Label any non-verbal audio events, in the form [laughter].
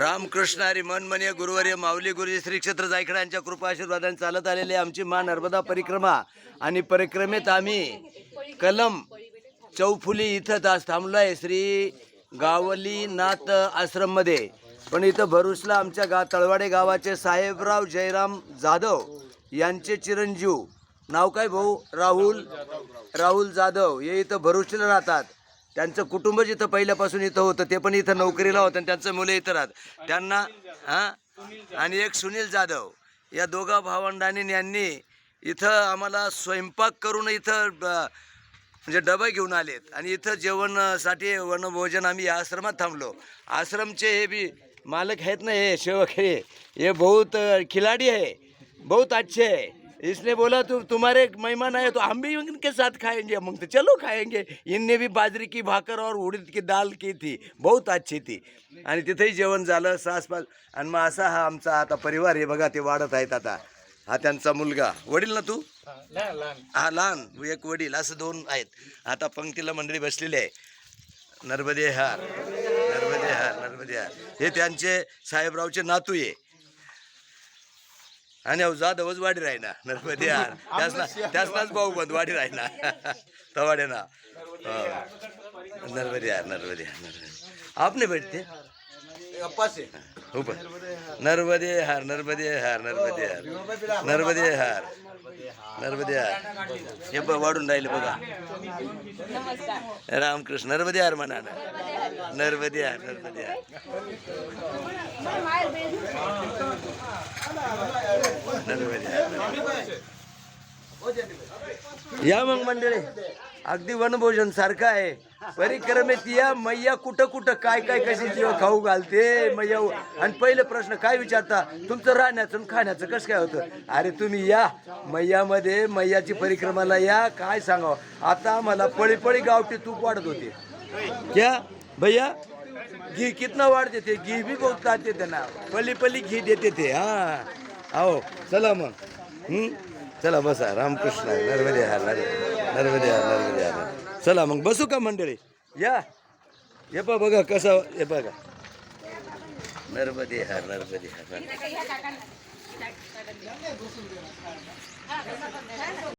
रामकृष्ण हरी मनमनीय गुरुवर्य माऊली गुरुजी श्री क्षेत्र जायकडे यांच्या कृपा आशीर्वादाने चालत आलेली आमची मा नर्मदा परिक्रमा आणि परिक्रमेत आम्ही कलम चौफुली इथं आज थांबलो आहे श्री गावलीनाथ आश्रममध्ये. पण इथं भरुसला आमच्या गा तळवाडे गावाचे साहेबराव जयराम जाधव यांचे चिरंजीव. नाव काय भाऊ? राहुल? राहुल जाधव. हे इथं भरुसला राहतात. त्यांचं कुटुंबच इथं पहिल्यापासून इथं होतं ते पण इथं नोकरीला होतं आणि त्यांचं मुलं इथं राहत त्यांना हां? आणि एक सुनील जाधव. या दोघा भावंडांनी यांनी इथं आम्हाला स्वयंपाक करून इथं म्हणजे डबे घेऊन आलेत. आणि इथं जेवणसाठी वनभोजन आम्ही या आश्रमात थांबलो. आश्रमचे हे बी मालक आहेत ना हे सेवक हे. ये बहुत खिलाड़ी है बहुत अच्छे है इसने बोला तू तुम्हारे मेहमान आए तो हम भी इनके साथ खाएंगे मग तो चलो खाएंगे। इनने भी बाजरी की भाकर और उड़द की दाल की थी बहुत अच्छी थी। आणि तिथेही जेवण झालं सासपास आणि मग असा हा आमचा आता परिवार आहे बघा ते वाढत आहेत आता. हा त्यांचा मुलगा. वडील ना तू? हा लहान. एक वडील असं दोन आहेत. आता पंक्तीला मंडळी बसलेली आहे. नर्मदे हार नर्मदे हार नर्मदे हार. हे त्यांचे साहेबरावचे नातू आहे. आणि अहो जाधवच वाडी राहिना नर्मदे हार [laughs] त्यासना त्यासनाच भाऊ बंद वाडी राहिना [laughs] तवाडे ना नर्मदे हार नर्मदे हार नर्मदे आपने बैठते ऊपर नर्मदे हार नर्मदे हार नर्मदे हार नर्मदे हार नर्मदे हार हे ब- वाढून राहिले बघा. रामकृष्ण नर्मदे हार म्हणा ना. नर्मदे हार नर्मदे हार या मग मंडळी अगदी वनभोजन सारखं आहे. परिक्रमेत या मैया कुठं कुठं काय काय कशी जीव खाऊ घालते मैया आणि पहिले प्रश्न काय विचारता? तुमचं राहण्याचं आणि खाण्याचं कसं काय होतं? अरे तुम्ही या मैयामध्ये मैयाची परिक्रमाला या काय सांगावं? आता आम्हाला पळी पळी गावठी तूप वाढत होते. क्या? भैया घी कितना वाढ देते घी भी बहुत खाते त्यांना पली पली घी देते ते हा. आहो चला मग. चला बसा. रामकृष्ण नर्मदे हार नर्मदे हार नर्मदे हार. चला मग बसू का मंडळी? या. हे पा बघा कसं हे बघा. नर्मदे हार नर्मदे हार.